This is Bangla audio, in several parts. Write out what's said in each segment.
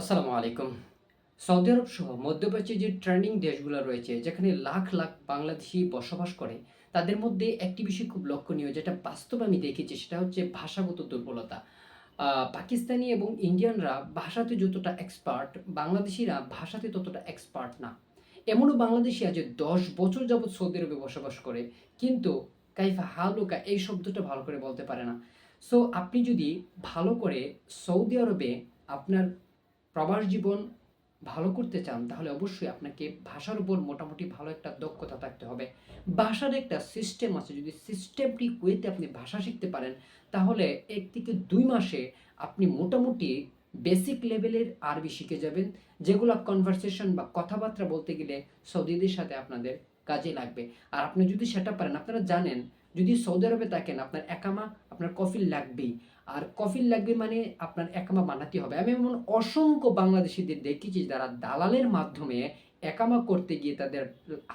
আসসালামু আলাইকুম। সৌদি আরব সহ মধ্যপ্রাচ্যে যে ট্রেন্ডিং দেশগুলো রয়েছে, যেখানে লাখ লাখ বাংলাদেশি বসবাস করে, তাদের মধ্যে একটি বিষয় খুব লক্ষণীয়, যেটা বাস্তবে আমি দেখেছি, সেটা হচ্ছে ভাষাগত দুর্বলতা। পাকিস্তানি এবং ইন্ডিয়ানরা ভাষাতে যতটা এক্সপার্ট বাংলাদেশিরা ভাষাতে ততটা এক্সপার্ট না। এমনও বাংলাদেশি আছে, দশ বছর যাবৎ সৌদি আরবে বসবাস করে, কিন্তু কাইফা হালুকা এই শব্দটা ভালো করে বলতে পারে না। সো আপনি যদি ভালো করে সৌদি আরবে আপনার প্রবাস জীবন ভালো করতে চান, তাহলে অবশ্যই আপনাকে ভাষার উপর মোটামুটি ভালো একটা দক্ষতা থাকতে হবে। ভাষার একটা সিস্টেম আছে, যদি সিস্টেমটিক ওয়েতে আপনি ভাষা শিখতে পারেন, তাহলে এক থেকে দুই মাসে আপনি মোটামুটি বেসিক লেভেলের আরবি শিখে যাবেন, যেগুলো কনভারসেশন বা কথাবার্তা বলতে গেলে সৌদিদের সাথে আপনাদের কাজে লাগবে। আর আপনি যদি সেটা পারেন, আপনারা জানেন, যদি সৌদি আরবে থাকেন, আপনার একামা আপনার কফিল লাগবেই। আর কফিল লাগবে মানে আপনার একামা বানাতে হবে। আমি এমন অসংখ্য বাংলাদেশিদের দেখেছি যারা দালালের মাধ্যমে একামা করতে গিয়ে তাদের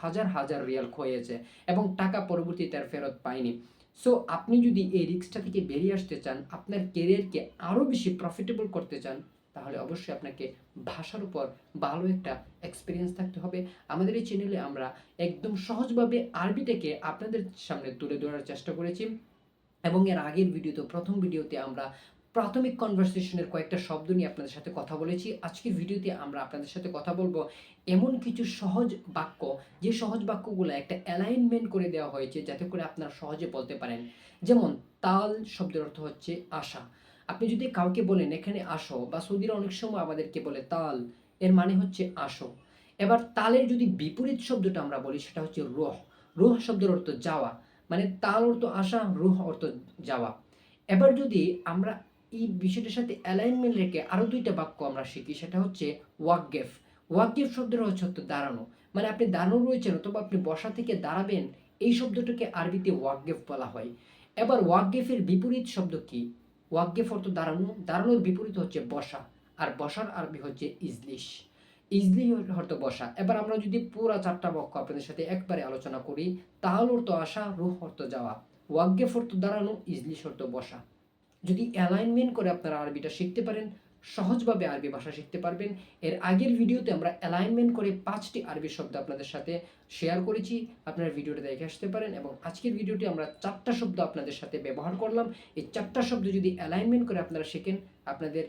হাজার হাজার রিয়াল খয়েছে এবং টাকা পরবর্তীতে আর ফেরত পায়নি। সো আপনি যদি এই রিক্সটা থেকে বেরিয়ে আসতে চান, আপনার কেরিয়ারকে আরও বেশি প্রফিটেবল করতে চান, তাহলে অবশ্যই আপনাকে ভাষার উপর ভালো একটা এক্সপিরিয়েন্স থাকতে হবে। আমাদের এই চ্যানেলে আমরা একদম সহজভাবে আরবিটাকে আপনাদের সামনে তুলে ধরার চেষ্টা করেছি। এবং এর আগের ভিডিওতে, প্রথম ভিডিওতে আমরা প্রাথমিক কনভারসেশনের কয়েকটা শব্দ নিয়ে আপনাদের সাথে কথা বলেছি। আজকের ভিডিওতে আমরা আপনাদের সাথে কথা বলব এমন কিছু সহজ বাক্য, যে সহজ বাক্যগুলো একটা অ্যালাইনমেন্ট করে দেওয়া হয়েছে যাতে করে আপনারা সহজে বলতে পারেন। যেমন, তাল শব্দের অর্থ হচ্ছে আশা। আপনি যদি কাউকে বলেন, এখানে আসো, বা সৌদিরা অনেক সময় আমাদেরকে বলে, তাল, এর মানে হচ্ছে আসো। এবার তালের যদি বিপরীত শব্দটা আমরা বলি, সেটা হচ্ছে রোহ। রোহ শব্দের অর্থ যাওয়া। মানে তাল অর্থ আসা রুহ অর্থ যাওয়া। এবার যদি আমরা এই বিষয়টার সাথে অ্যালাইনমেন্ট রেখে আরও দুইটা বাক্য আমরা শিখি, সেটা হচ্ছে ওয়াকগেফ ওয়াকগেফ শব্দের হচ্ছে অর্থ দাঁড়ানো। মানে আপনি দাঁড়ানো রয়েছেন অথবা আপনি বসা থেকে দাঁড়াবেন, এই শব্দটাকে আরবিতে ওয়াকগেফ বলা হয়। এবার ওয়াকগেফের বিপরীত শব্দ কি? ওয়াকগেফ অর্থ দাঁড়ানো। দাঁড়ানোর বিপরীত হচ্ছে বসা। আর বসার আরবি হচ্ছে ইজলিশ। ইজলি হয়তো বসা। এবার আমরা যদি পুরা চারটা বাক্য আপনাদের সাথে একবারে আলোচনা করি, তাহলে অর্থ আসা, রুহ অর্থ যাওয়া। ওয়াগ্যে অর্থ দাঁড়ানো ইজলি অর্থ বসা। যদি অ্যালাইনমেন্ট করে আপনারা আরবিটা শিখতে পারেন, সহজভাবে আরবি ভাষা শিখতে পারবেন। এর আগের ভিডিওতে আমরা অ্যালাইনমেন্ট করে পাঁচটি আরবি শব্দ আপনাদের সাথে শেয়ার করেছি। আপনারা ভিডিওটা দেখে আসতে পারেন এবং আজকের ভিডিওটি আমরা চারটা শব্দ আপনাদের সাথে ব্যবহার করলাম। এই চারটা শব্দ যদি অ্যালাইনমেন্ট করে আপনারা শেখেন, আপনাদের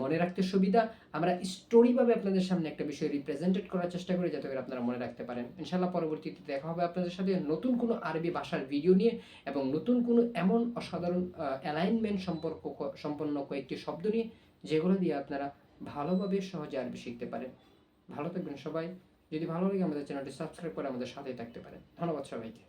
মনে রাখতে সুবিধা, আমরা স্টোরিভাবে আপনাদের সামনে একটা বিষয় রিপ্রেজেন্টেড করার চেষ্টা করি যাতে করে আপনারা মনে রাখতে পারেন। ইনশাল্লাহ পরবর্তীতে দেখা হবে আপনাদের সাথে নতুন কোনো আরবি ভাষার ভিডিও নিয়ে এবং নতুন কোনো এমন অসাধারণ অ্যালাইনমেন্ট সম্পর্ক, সম্পন্ন কয়েকটি শব্দ নিয়ে, যেগুলো দিয়ে আপনারা ভালোভাবে সহজে আরবি শিখতে পারেন। ভালো থাকবেন সবাই। যদি ভালো লাগে আমাদের চ্যানেলটি সাবস্ক্রাইব করে আমাদের সাথেই থাকতে পারেন। ধন্যবাদ সবাইকে।